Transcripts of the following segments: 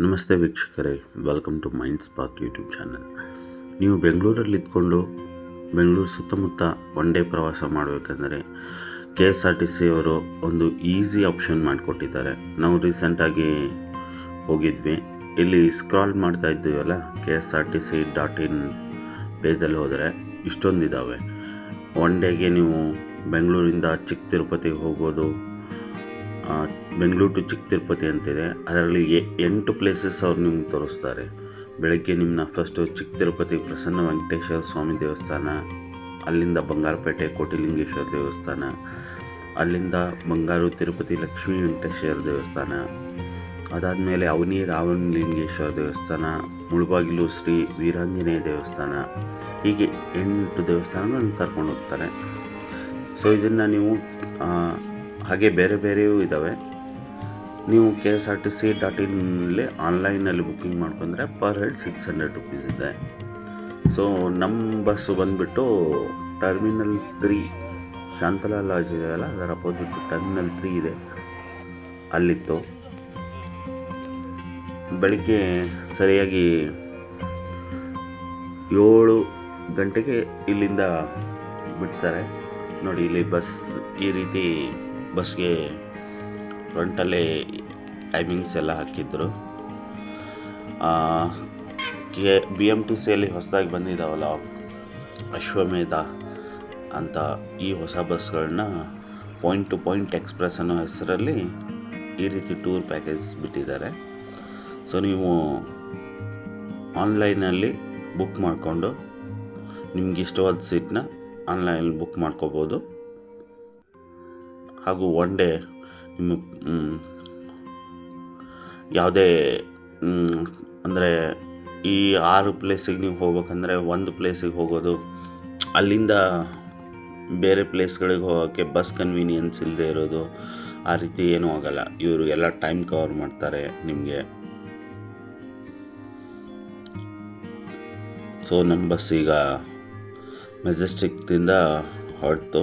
ನಮಸ್ತೆ ವೀಕ್ಷಕರೇ welcome to Mind Spark YouTube channel ನೀವು ಬೆಂಗಳೂರಲ್ಲಿ ಇದ್ಕೊಂಡು ಬೆಂಗಳೂರು ಸುತ್ತಮುತ್ತ ಒನ್ ಡೇ ಪ್ರವಾಸ ಮಾಡಬೇಕಂದ್ರೆ K S R T C ಅವರು ಒಂದು ಈಸಿ ಆಪ್ಷನ್ ಮಾಡಿಕೊಟ್ಟಿದ್ದಾರೆ. ನಾವು ರೀಸೆಂಟಾಗಿ ಹೋಗಿದ್ವಿ. ಇಲ್ಲಿ ಸ್ಕ್ರಾಲ್ ಮಾಡ್ತಾ ಇದ್ದೀವಲ್ಲ K S R T C dot in ಪೇಜಲ್ಲಿ ಹೋದರೆ ಇಷ್ಟೊಂದಿದ್ದಾವೆ ಒನ್ ಡೇಗೆ ನೀವು ಬೆಂಗಳೂರಿಂದ ಚಿಕ್ಕ ತಿರುಪತಿಗೆ ಹೋಗ್ಬೋದು ಆ, ಬೆಂಗಳೂರು ಟು ಚಿಕ್ಕ ತಿರುಪತಿ ಅಂತಿದೆ. ಅದರಲ್ಲಿ ಎಂಟು ಪ್ಲೇಸಸ್ ಅವ್ರು ನಿಮ್ಗೆ ತೋರಿಸ್ತಾರೆ. ಬೆಳಗ್ಗೆ ನಿಮ್ಮನ್ನ ಫಸ್ಟು ಚಿಕ್ಕ ತಿರುಪತಿ ಪ್ರಸನ್ನ ವೆಂಕಟೇಶ್ವರ ಸ್ವಾಮಿ ದೇವಸ್ಥಾನ, ಅಲ್ಲಿಂದ ಬಂಗಾರಪೇಟೆ, ಕೋಟಿಲಿಂಗೇಶ್ವರ ದೇವಸ್ಥಾನ, ಅಲ್ಲಿಂದ ಬಂಗಾರು ತಿರುಪತಿ ಲಕ್ಷ್ಮೀ ವೆಂಕಟೇಶ್ವರ ದೇವಸ್ಥಾನ, ಅದಾದಮೇಲೆ ಅವನಿ ರಾವಣಲಿಂಗೇಶ್ವರ ದೇವಸ್ಥಾನ, ಮುಳುಬಾಗಿಲು ಶ್ರೀ ವೀರಾಂಜನೇಯ ದೇವಸ್ಥಾನ, ಹೀಗೆ ಎಂಟು ದೇವಸ್ಥಾನಗಳನ್ನು ಕರ್ಕೊಂಡು ಹೋಗ್ತಾರೆ. ಸೊ ಇದನ್ನು ನೀವು ಹಾಗೆ ಬೇರೆ ಬೇರೆಯೂ ಇದ್ದಾವೆ ನೀವು K S R T C dot ಇನ್ನಲ್ಲಿ ಆನ್ಲೈನಲ್ಲಿ ಬುಕ್ಕಿಂಗ್ ಮಾಡ್ಕೊಂಡ್ರೆ per head six hundred rupees ಇದೆ. ಸೊ ನಮ್ಮ ಬಸ್ಸು ಬಂದುಬಿಟ್ಟು ಟರ್ಮಿನಲ್ ತ್ರೀ ಶಾಂತಲಾ ಲಾಜ್ ಇದೆಯಲ್ಲ ಅದರ ಅಪೋಸಿಟ್ ಟರ್ಮಿನಲ್ ತ್ರೀ ಇದೆ. ಅಲ್ಲಿತ್ತು. ಬೆಳಿಗ್ಗೆ ಸರಿಯಾಗಿ ಏಳು ಗಂಟೆಗೆ ಇಲ್ಲಿಂದ ಬಿಡ್ತಾರೆ. ನೋಡಿ, ಇಲ್ಲಿ ಬಸ್ ಈ ರೀತಿ ಬಸ್ಗೆ ಫ್ರಂಟಲ್ಲೇ ಟೈಮಿಂಗ್ಸ್ ಎಲ್ಲ ಹಾಕಿದ್ರು. ಕೆ ಬಿ ಎಂ ಟಿ ಸಿಯಲ್ಲಿ ಹೊಸದಾಗಿ ಬಂದಿದ್ದಾವಲ್ಲ ಅಶ್ವಮೇಧ ಅಂತ ಈ ಹೊಸ ಬಸ್ಗಳನ್ನ ಪಾಯಿಂಟ್ ಟು ಪಾಯಿಂಟ್ ಎಕ್ಸ್ಪ್ರೆಸ್ ಅನ್ನೋ ಹೆಸರಲ್ಲಿ ಈ ರೀತಿ ಟೂರ್ ಪ್ಯಾಕೇಜ್ ಬಿಟ್ಟಿದ್ದಾರೆ. ಸೊ ನೀವು ಆನ್ಲೈನಲ್ಲಿ ಬುಕ್ ಮಾಡಿಕೊಂಡು ನಿಮ್ಗೆ ಇಷ್ಟವಾದ ಸೀಟ್ನ ಆನ್ಲೈನಲ್ಲಿ ಬುಕ್ ಮಾಡ್ಕೋಬೋದು. ಹಾಗೂ ಒನ್ ಡೇ ನಿಮ್ಮ ಯಾವುದೇ ಅಂದರೆ ಈ ಆರು ಪ್ಲೇಸಿಗೆ ನೀವು ಹೋಗ್ಬೇಕಂದ್ರೆ ಒಂದು ಪ್ಲೇಸಿಗೆ ಹೋಗೋದು. ಅಲ್ಲಿಂದ ಬೇರೆ ಪ್ಲೇಸ್ಗಳಿಗೆ ಹೋಗೋಕ್ಕೆ ಬಸ್ ಕನ್ವೀನಿಯನ್ಸ್ ಇಲ್ಲದೆ ಇರೋದು, ಆ ರೀತಿ ಏನೂ ಆಗಲ್ಲ. ಇವರು ಎಲ್ಲ ಟೈಮ್ ಕವರ್ ಮಾಡ್ತಾರೆ ನಿಮಗೆ. ಸೊ ನಮ್ಮ ಬಸ್ ಈಗ ಮೆಜೆಸ್ಟಿಕ್ದಿಂದ ಹೊರಟು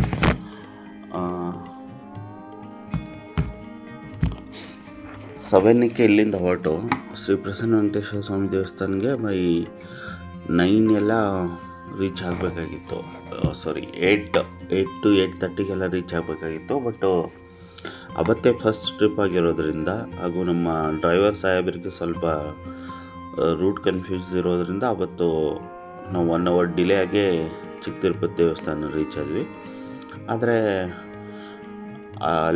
ಸೆವೆನ್ಗೆ ಇಲ್ಲಿಂದ ಹೊರಟು ಶ್ರೀ ಪ್ರಸನ್ನ ವೆಂಕಟೇಶ್ವರ ಸ್ವಾಮಿ ದೇವಸ್ಥಾನಕ್ಕೆ ಬೈ ನೈನ್ ಎಲ್ಲ ರೀಚ್ ಆಗಬೇಕಾಗಿತ್ತು. Sorry eight eight to eight ತರ್ಟಿಗೆಲ್ಲ reach ಆಗಬೇಕಾಗಿತ್ತು. ಬಟ್ ಅವತ್ತೇ ಫಸ್ಟ್ ಟ್ರಿಪ್ ಆಗಿರೋದ್ರಿಂದ ಹಾಗೂ ನಮ್ಮ ಡ್ರೈವರ್ ಸಾಹೇಬರಿಗೆ ಸ್ವಲ್ಪ ರೂಟ್ ಕನ್ಫ್ಯೂಸ್ ಇರೋದ್ರಿಂದ ಅವತ್ತು ನಾವು ಒನ್ ಅವರ್ ಡಿಲೇ ಆಗಿ ಚಿಕ್ಕ ತಿರುಪತಿ ದೇವಸ್ಥಾನ ರೀಚ್ ಆದ್ವಿ. ಆದರೆ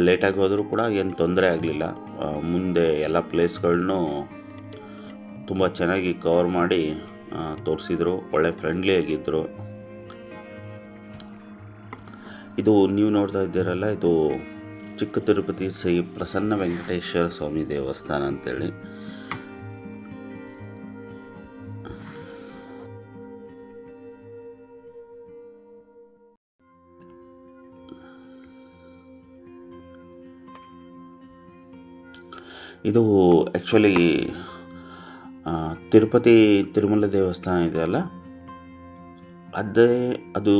ಲೇಟಾಗಿ ಹೋದರೂ ಕೂಡ ಏನು ತೊಂದರೆ ಆಗಲಿಲ್ಲ. ಮುಂದೆ ಎಲ್ಲ ಪ್ಲೇಸ್ಗಳನ್ನೂ ತುಂಬ ಚೆನ್ನಾಗಿ ಕವರ್ ಮಾಡಿ ತೋರಿಸಿದ್ರು, ಒಳ್ಳೆ ಫ್ರೆಂಡ್ಲಿ ಆಗಿದ್ದರು ಇದು ನೀವು ನೋಡ್ತಾ ಇದ್ದೀರಲ್ಲ, ಇದು ಚಿಕ್ಕ ತಿರುಪತಿ ಶ್ರೀ ಪ್ರಸನ್ನ ವೆಂಕಟೇಶ್ವರ ಸ್ವಾಮಿ ದೇವಸ್ಥಾನ ಅಂತೇಳಿ. ಇದು ಆ್ಯಕ್ಚುಲಿ ತಿರುಪತಿ ತಿರುಮಲ ದೇವಸ್ಥಾನ ಇದೆಯಲ್ಲ ಅದೇ, ಅದು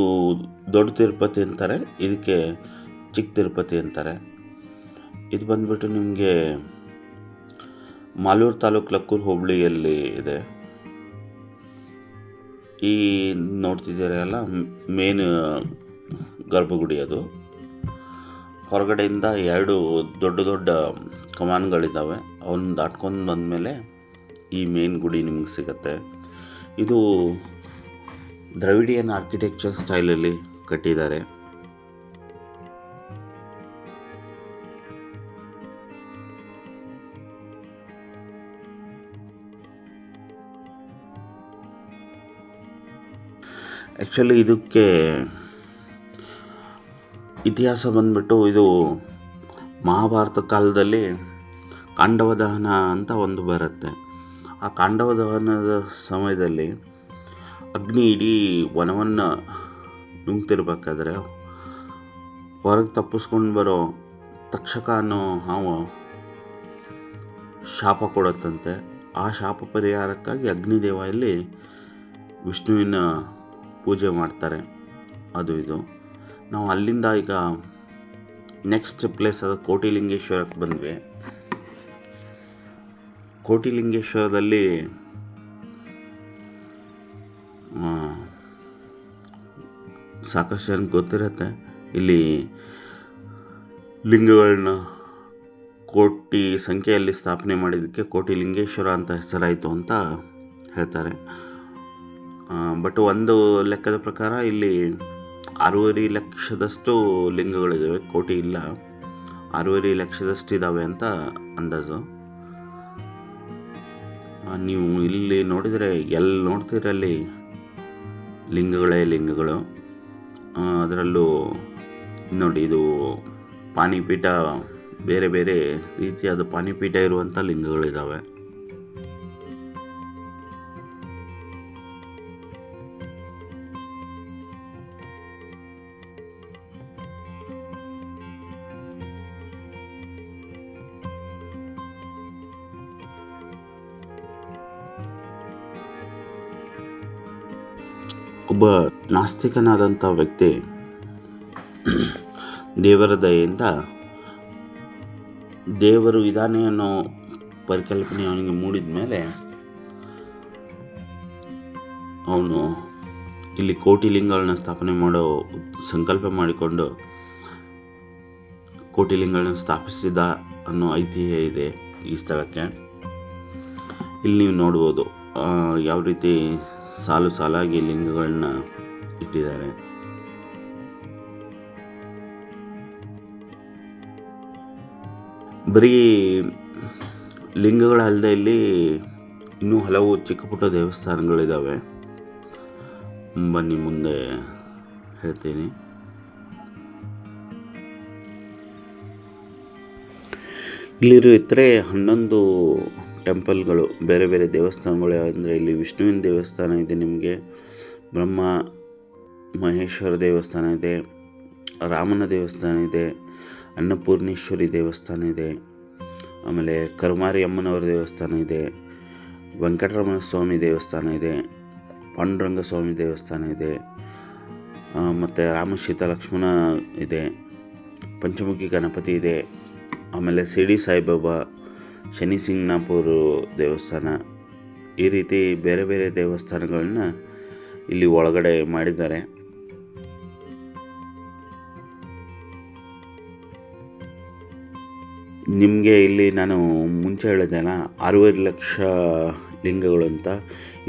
ದೊಡ್ಡ ತಿರುಪತಿ ಅಂತಾರೆ, ಇದಕ್ಕೆ ಚಿಕ್ಕ ತಿರುಪತಿ ಅಂತಾರೆ. ಇದು ಬಂದ್ಬಿಟ್ಟು ನಿಮಗೆ ಮಾಲೂರು ತಾಲೂಕು ಲಕ್ಕೂರು ಹೋಬಳಿಯಲ್ಲಿ ಇದೆ. ಈ ನೋಡ್ತಿದ್ದೀರಲ್ಲ, ಮೇನ್ ಗರ್ಭಗುಡಿ ಅದು. ಹೊರಗಡೆಯಿಂದ ಎರಡು ದೊಡ್ಡ ದೊಡ್ಡ ಕಮಾನ್ಗಳಿದ್ದಾವೆ. ಅವನ್ನ ದಾಟ್ಕೊಂಡು ಬಂದಮೇಲೆ ಈ ಮೇನ್ ಗುಡಿ ನಿಮಗೆ ಸಿಗತ್ತೆ. ಇದು ದ್ರವಿಡಿಯನ್ ಆರ್ಕಿಟೆಕ್ಚರ್ ಸ್ಟೈಲಲ್ಲಿ ಕಟ್ಟಿದ್ದಾರೆ. ಆ್ಯಕ್ಚುಲಿ ಇದಕ್ಕೆ ಇತಿಹಾಸ ಬಂದ್ಬಿಟ್ಟು ಇದು ಮಹಾಭಾರತ ಕಾಲದಲ್ಲಿ ಕಾಂಡವ ದಹನ ಅಂತ ಒಂದು ಬರುತ್ತೆ. ಆ ಕಾಂಡವ ದಹನದ ಸಮಯದಲ್ಲಿ ಅಗ್ನಿ ಇಡೀ ವನವನ್ನು ನುಂಗ್ತಿರ್ಬೇಕಾದ್ರೆ ಹೊರಗೆ ತಪ್ಪಿಸ್ಕೊಂಡು ಬರೋ ತಕ್ಷಕ ಅನ್ನೋ ಹಾವು ಶಾಪ ಕೊಡುತ್ತಂತೆ. ಆ ಶಾಪ ಪರಿಹಾರಕ್ಕಾಗಿ ಅಗ್ನಿದೇವ ಇಲ್ಲಿ ವಿಷ್ಣುವಿನ ಪೂಜೆ ಮಾಡ್ತಾರೆ. ಅದು ಇದು. ನಾವು ಅಲ್ಲಿಂದ ಈಗ ನೆಕ್ಸ್ಟ್ ಪ್ಲೇಸ್ ಅದು ಕೋಟಿಲಿಂಗೇಶ್ವರಕ್ಕೆ ಬಂದ್ವಿ. ಕೋಟಿಲಿಂಗೇಶ್ವರದಲ್ಲಿ ಸಾಕಷ್ಟು ಜನಕ್ಕೆ ಗೊತ್ತಿರುತ್ತೆ. ಇಲ್ಲಿ ಲಿಂಗಗಳನ್ನ ಕೋಟಿ ಸಂಖ್ಯೆಯಲ್ಲಿ ಸ್ಥಾಪನೆ ಮಾಡಿದ್ದಕ್ಕೆ ಕೋಟಿ ಲಿಂಗೇಶ್ವರ ಅಂತ ಹೆಸರಾಯಿತು ಅಂತ ಹೇಳ್ತಾರೆ. ಬಟ್ ಒಂದು ಲೆಕ್ಕದ ಪ್ರಕಾರ ಇಲ್ಲಿ ಆರೂವರೆ ಲಕ್ಷದಷ್ಟು ಲಿಂಗಗಳಿದ್ದಾವೆ ಕೋಟಿ ಇಲ್ಲ. ಆರೂವರೆ ಲಕ್ಷದಷ್ಟು ಇದ್ದಾವೆ ಅಂತ ಅಂದಾಜು. ನೀವು ಇಲ್ಲಿ ನೋಡಿದರೆ ಎಲ್ಲಿ ನೋಡ್ತೀರಲ್ಲಿ ಲಿಂಗಗಳೇ ಲಿಂಗಗಳು. ಅದರಲ್ಲೂ ನೋಡಿ, ಇದು ಪಾನಿಪೀಠ, ಬೇರೆ ಬೇರೆ ರೀತಿಯಾದ ಪಾನಿಪೀಠ ಇರುವಂಥ ಲಿಂಗಗಳಿದ್ದಾವೆ ಒಬ್ಬ ನಾಸ್ತಿಕನಾದಂಥ ವ್ಯಕ್ತಿ ದೇವರ ದಯೆಯಿಂದ ದೇವರು ಇದಾನೆ ಅನ್ನೋ ಪರಿಕಲ್ಪನೆ ಅವನಿಗೆ ಮೂಡಿದ ಮೇಲೆ ಅವನು ಇಲ್ಲಿ ಕೋಟಿ ಲಿಂಗಗಳನ್ನ ಸ್ಥಾಪನೆ ಮಾಡೋ ಸಂಕಲ್ಪ ಮಾಡಿಕೊಂಡು ಕೋಟಿ ಲಿಂಗಗಳನ್ನ ಸ್ಥಾಪಿಸಿದ ಅನ್ನೋ ಐತಿಹ್ಯ ಇದೆ ಈ ಸ್ಥಳಕ್ಕೆ. ಇಲ್ಲಿ ನೀವು ನೋಡ್ಬೋದು ಯಾವ ರೀತಿ ಸಾಲು ಸಾಲಾಗಿ ಲಿಂಗಗಳನ್ನ ಇಟ್ಟಿದ್ದಾರೆ. ಬರೀ ಲಿಂಗಗಳಲ್ಲದೆ ಇಲ್ಲಿ ಇನ್ನೂ ಹಲವು ಚಿಕ್ಕ ಪುಟ್ಟ ದೇವಸ್ಥಾನಗಳಿದ್ದಾವೆ ಬನ್ನಿ ಮುಂದೆ ಹೇಳ್ತೀನಿ. ಇಲ್ಲಿರೋ ಇತರೆ ಹನ್ನೊಂದು ಟೆಂಪಲ್ಗಳು, ಬೇರೆ ಬೇರೆ ದೇವಸ್ಥಾನಗಳು ಅಂದರೆ ಇಲ್ಲಿ ವಿಷ್ಣುವಿನ ದೇವಸ್ಥಾನ ಇದೆ ನಿಮಗೆ, ಬ್ರಹ್ಮ, ಮಹೇಶ್ವರ ದೇವಸ್ಥಾನ ಇದೆ, ರಾಮನ ದೇವಸ್ಥಾನ ಇದೆ, ಅನ್ನಪೂರ್ಣೇಶ್ವರಿ ದೇವಸ್ಥಾನ ಇದೆ, ಆಮೇಲೆ ಕರುಮಾರಿ ಅಮ್ಮನವರ ದೇವಸ್ಥಾನ ಇದೆ ವೆಂಕಟರಮಣ ಸ್ವಾಮಿ ದೇವಸ್ಥಾನ ಇದೆ ಪಾಂಡುರಂಗ ಸ್ವಾಮಿ ದೇವಸ್ಥಾನ ಇದೆ ಮತ್ತು ರಾಮ ಸೀತಾ ಲಕ್ಷ್ಮಣ ಇದೆ, ಪಂಚಮುಖಿ ಗಣಪತಿ ಇದೆ, ಆಮೇಲೆ ಸಿಡಿ ಸಾಯಿಬಾಬಾ ಶನಿ ಸಿಂಗ್ನಾಪುರ ದೇವಸ್ಥಾನ. ಈ ರೀತಿ ಬೇರೆ ಬೇರೆ ದೇವಸ್ಥಾನಗಳನ್ನ ಇಲ್ಲಿ ಒಳಗಡೆ ಮಾಡಿದ್ದಾರೆ. ನಿಮಗೆ ಇಲ್ಲಿ ನಾನು ಮುಂಚೆ ಹೇಳಿದೆ ಅಲ್ಲ ಆರೂವರೆ ಲಕ್ಷ ಲಿಂಗಗಳು ಅಂತ.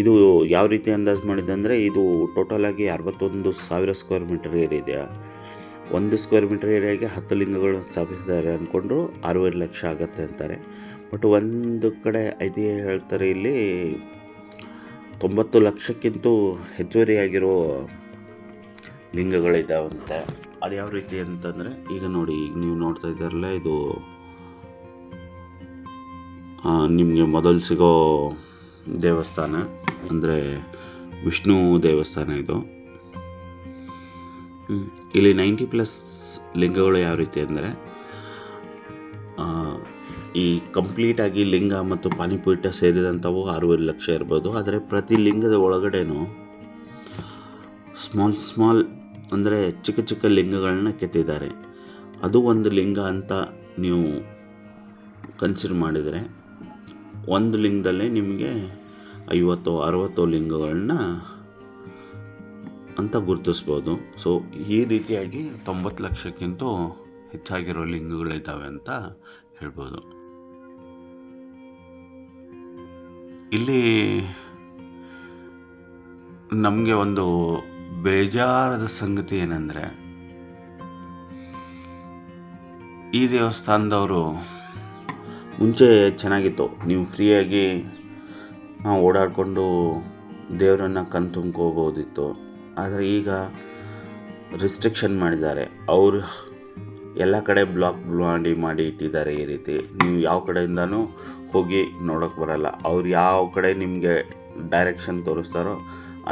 ಇದು ಯಾವ ರೀತಿ ಅಂದಾಜು ಮಾಡಿದೆ ಅಂದರೆ, ಇದು ಟೋಟಲಾಗಿ ಅರವತ್ತೊಂದು ಸಾವಿರ ಸ್ಕ್ವೇರ್ ಮೀಟರ್ ಏರಿಯಾ ಒಂದು ಸ್ಕ್ವೇರ್ ಮೀಟರ್ ಏರಿಯಾಗೆ ಹತ್ತು ಲಿಂಗಗಳು ಸ್ಥಾಪಿಸಿದ್ದಾರೆ ಅಂದ್ಕೊಂಡ್ರು ಆರೂವರೆ ಲಕ್ಷ ಆಗತ್ತೆ ಅಂತಾರೆ. ಬಟ್ ಒಂದು ಕಡೆ ಐತಿ ಹೇಳ್ತಾರೆ ಇಲ್ಲಿ, ತೊಂಬತ್ತು ಲಕ್ಷಕ್ಕಿಂತ ಹೆಚ್ಚುವರಿಯಾಗಿರೋ ಲಿಂಗಗಳಿದ್ದಾವಂತೆ ಅದು ಯಾವ ರೀತಿ ಅಂತಂದರೆ, ಈಗ ನೋಡಿ ಈಗ ನೀವು ನೋಡ್ತಾ ಇದ್ದಾರಲ್ಲ, ಇದು ನಿಮಗೆ ಮೊದಲು ಸಿಗೋ ದೇವಸ್ಥಾನ, ಅಂದರೆ ವಿಷ್ಣು ದೇವಸ್ಥಾನ ಇದು. ಇಲ್ಲಿ ನೈಂಟಿ ಪ್ಲಸ್ ಲಿಂಗಗಳು ಯಾವ ರೀತಿ ಅಂದರೆ ಈ ಕಂಪ್ಲೀಟಾಗಿ ಲಿಂಗ ಮತ್ತು ಪಾನಿಪೀಠ ಸೇರಿದಂಥವು ಆರೂವರೆ ಲಕ್ಷ ಇರ್ಬೋದು. ಆದರೆ ಪ್ರತಿ ಲಿಂಗದ ಒಳಗಡೆನೂ ಸ್ಮಾಲ್ ಸ್ಮಾಲ್ ಅಂದರೆ ಚಿಕ್ಕ ಚಿಕ್ಕ ಲಿಂಗಗಳನ್ನ ಕೆತ್ತಿದ್ದಾರೆ. ಅದು ಒಂದು ಲಿಂಗ ಅಂತ ನೀವು ಕನ್ಸಿಡರ್ ಮಾಡಿದರೆ ಒಂದು ಲಿಂಗದಲ್ಲೇ ನಿಮಗೆ ಐವತ್ತು, ಅರವತ್ತು ಲಿಂಗಗಳನ್ನ ಅಂತ ಗುರುತಿಸ್ಬೋದು. ಸೊ ಈ ರೀತಿಯಾಗಿ ತೊಂಬತ್ತು ಲಕ್ಷಕ್ಕಿಂತ ಹೆಚ್ಚಾಗಿರೋ ಲಿಂಗಗಳಿದ್ದಾವೆ ಅಂತ ಹೇಳ್ಬೋದು. ಇಲ್ಲಿ ನಮಗೆ ಒಂದು ಬೇಜಾರದ ಸಂಗತಿ ಏನಂದರೆ, ಈ ದೇವಸ್ಥಾನದವರು ಮುಂಚೆ ಚೆನ್ನಾಗಿತ್ತು. ನೀವು ಫ್ರೀಯಾಗಿ ಓಡಾಡಿಕೊಂಡು ದೇವರನ್ನು ಕಣ್ ತುಂಬ್ಕೋಬೋದಿತ್ತು. ಆದರೆ ಈಗ ರಿಸ್ಟ್ರಿಕ್ಷನ್ ಮಾಡಿದ್ದಾರೆ. ಅವರು ಎಲ್ಲ ಕಡೆ ಬ್ಲಾಕ್ ಮಾಡಿ ಮಾಡಿ ಇಟ್ಟಿದ್ದಾರೆ ಈ ರೀತಿ. ನೀವು ಯಾವ ಕಡೆಯಿಂದನೂ ಹೋಗಿ ನೋಡೋಕ್ಕೆ ಬರಲ್ಲ. ಅವ್ರು ಯಾವ ಕಡೆ ನಿಮಗೆ ಡೈರೆಕ್ಷನ್ ತೋರಿಸ್ತಾರೋ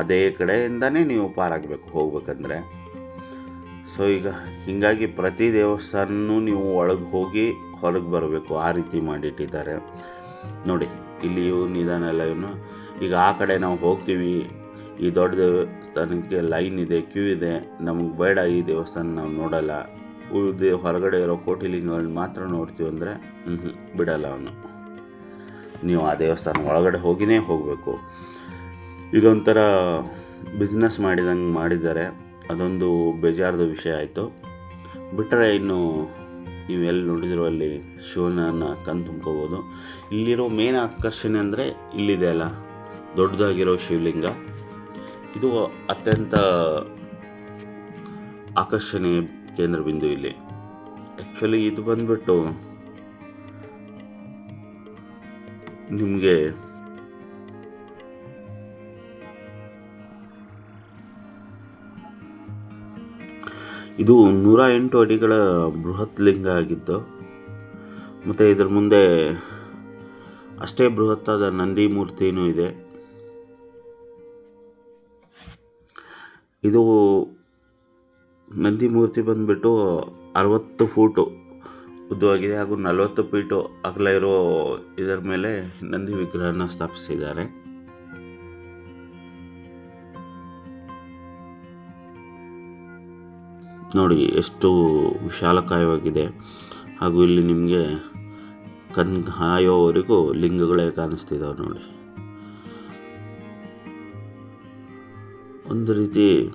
ಅದೇ ಕಡೆಯಿಂದನೇ ನೀವು ಪಾರಾಗಬೇಕು ಹೋಗ್ಬೇಕಂದ್ರೆ. ಸೊ ಈಗ ಹೀಗಾಗಿ ಪ್ರತಿ ದೇವಸ್ಥಾನನೂ ನೀವು ಒಳಗೆ ಹೋಗಿ ಹೊರಗೆ ಬರಬೇಕು. ಆ ರೀತಿ ಮಾಡಿಟ್ಟಿದ್ದಾರೆ ನೋಡಿ, ಇಲ್ಲಿ ಇವು ನಿಧಾನ ಎಲ್ಲ ಇವನು. ಈಗ ಆ ಕಡೆ ನಾವು ಹೋಗ್ತೀವಿ. ಈ ದೊಡ್ಡ ದೇವಸ್ಥಾನಕ್ಕೆ ಲೈನ್ ಇದೆ ಕ್ಯೂ ಇದೆ. ನಮಗೆ ಬೇಡ ಈ ದೇವಸ್ಥಾನ ನಾವು ನೋಡಲ್ಲ. ಉಳಿದ ಹೊರಗಡೆ ಇರೋ ಕೋಟಿಲಿಂಗಗಳನ್ನ ಮಾತ್ರ ನೋಡ್ತೀವಿ ಅಂದರೆ ಹ್ಞೂ ಬಿಡಲ್ಲ ಅವನು. ನೀವು ಆ ದೇವಸ್ಥಾನ ಒಳಗಡೆ ಹೋಗಿನೇ ಹೋಗಬೇಕು. ಇದೊಂಥರ ಬಿಸ್ನೆಸ್ ಮಾಡಿದಂಗೆ ಮಾಡಿದ್ದಾರೆ. ಅದೊಂದು ಬೇಜಾರದ ವಿಷಯ ಆಯಿತು. ಬಿಟ್ಟರೆ ಇನ್ನು ನೀವು ಎಲ್ಲಿ ನೋಡಿದ್ರು ಅಲ್ಲಿ ಶಿವನನ್ನು ಕಣ್ ತುಂಬ್ಕೋಬೋದು. ಇಲ್ಲಿರೋ ಮೇನ್ ಆಕರ್ಷಣೆ ಅಂದರೆ ಇಲ್ಲಿದೆ ಅಲ್ಲ, ದೊಡ್ಡದಾಗಿರೋ ಶಿವಲಿಂಗ. ಇದು ಅತ್ಯಂತ ಆಕರ್ಷಣೀಯ ಕೇಂದ್ರ ಬಿಂದು ಇಲ್ಲಿ. ಆ್ಯಕ್ಚುಲಿ ಇದು ಬಂದ್ಬಿಟ್ಟು ನಿಮಗೆ ಇದು ನೂರ ಎಂಟು ಅಡಿಗಳ ಬೃಹತ್ ಲಿಂಗ ಆಗಿದ್ದು, ಮತ್ತು ಇದರ ಮುಂದೆ ಅಷ್ಟೇ ಬೃಹತ್ತಾದ ನಂದಿ ಮೂರ್ತಿನೂ ಇದೆ. ಇದು ನಂದಿ ಮೂರ್ತಿ ಬಂದುಬಿಟ್ಟು ಅರವತ್ತು ಫೂಟು ಉದ್ದವಾಗಿದೆ ಹಾಗೂ ನಲವತ್ತು ಫೀಟು ಅಗಲ ಇರೋ ಇದರ ಮೇಲೆ ನಂದಿ ವಿಗ್ರಹನ ಸ್ಥಾಪಿಸಿದ್ದಾರೆ. ನೋಡಿ, ಎಷ್ಟು ವಿಶಾಲಕಾಯವಾಗಿದೆ. ಹಾಗೂ ಇಲ್ಲಿ ನಿಮಗೆ ಕಣ್ ಹಾಯೋವರೆಗೂ ಲಿಂಗಗಳೇ ಕಾಣಿಸ್ತಿದ್ದಾವೆ ನೋಡಿ. ಒಂದು ರೀತಿ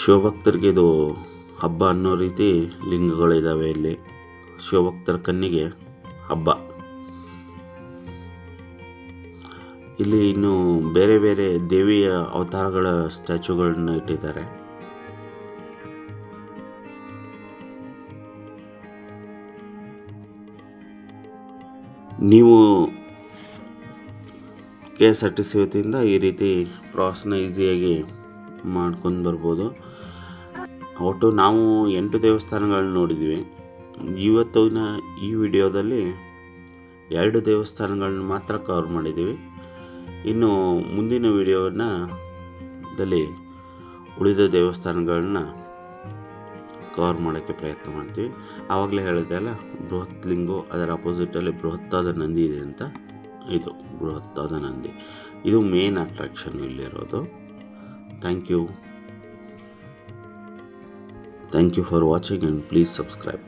ಶಿವಭಕ್ತರಿಗೆ ಇದು ಹಬ್ಬ ಅನ್ನೋ ರೀತಿ ಲಿಂಗಗಳಿದ್ದಾವೆ ಇಲ್ಲಿ. ಶಿವಭಕ್ತರ ಕಣ್ಣಿಗೆ ಹಬ್ಬ. ಇಲ್ಲಿ ಇನ್ನು ಬೇರೆ ಬೇರೆ ದೇವಿಯ ಅವತಾರಗಳ ಸ್ಟ್ಯಾಚುಗಳನ್ನ ಇಟ್ಟಿದ್ದಾರೆ. ನೀವು K S R T C ವತಿಯಿಂದ ಈ ರೀತಿ ಪ್ರವಾಸನ ಈಸಿಯಾಗಿ ಮಾಡ್ಕೊಂಡು ಬರ್ಬೋದು. ಒಟ್ಟು ನಾವು ಎಂಟು ದೇವಸ್ಥಾನಗಳನ್ನ ನೋಡಿದ್ವಿ ಇವತ್ತಿನ ಈ ವಿಡಿಯೋದಲ್ಲಿ ಎರಡು ದೇವಸ್ಥಾನಗಳನ್ನ ಮಾತ್ರ ಕವರ್ ಮಾಡಿದ್ದೀವಿ. ಇನ್ನು ಮುಂದಿನ ವಿಡಿಯೋನ ದಲ್ಲಿ ಉಳಿದ ದೇವಸ್ಥಾನಗಳನ್ನ ಕವರ್ ಮಾಡೋಕ್ಕೆ ಪ್ರಯತ್ನ ಮಾಡ್ತೀವಿ. ಆವಾಗಲೇ ಹೇಳಿದೆ ಅಲ್ಲ, ಬೃಹತ್ ಲಿಂಗು ಅದರ ಅಪೋಸಿಟಲ್ಲಿ ಬೃಹತ್ತಾದ ನಂದಿ ಇದೆ ಅಂತ. ಇದು ಬೃಹತ್ತಾದ ನಂದಿ. ಇದು ಮೇನ್ ಅಟ್ರಾಕ್ಷನ್ ಇಲ್ಲಿರೋದು. Thank you thank you for watching and please subscribe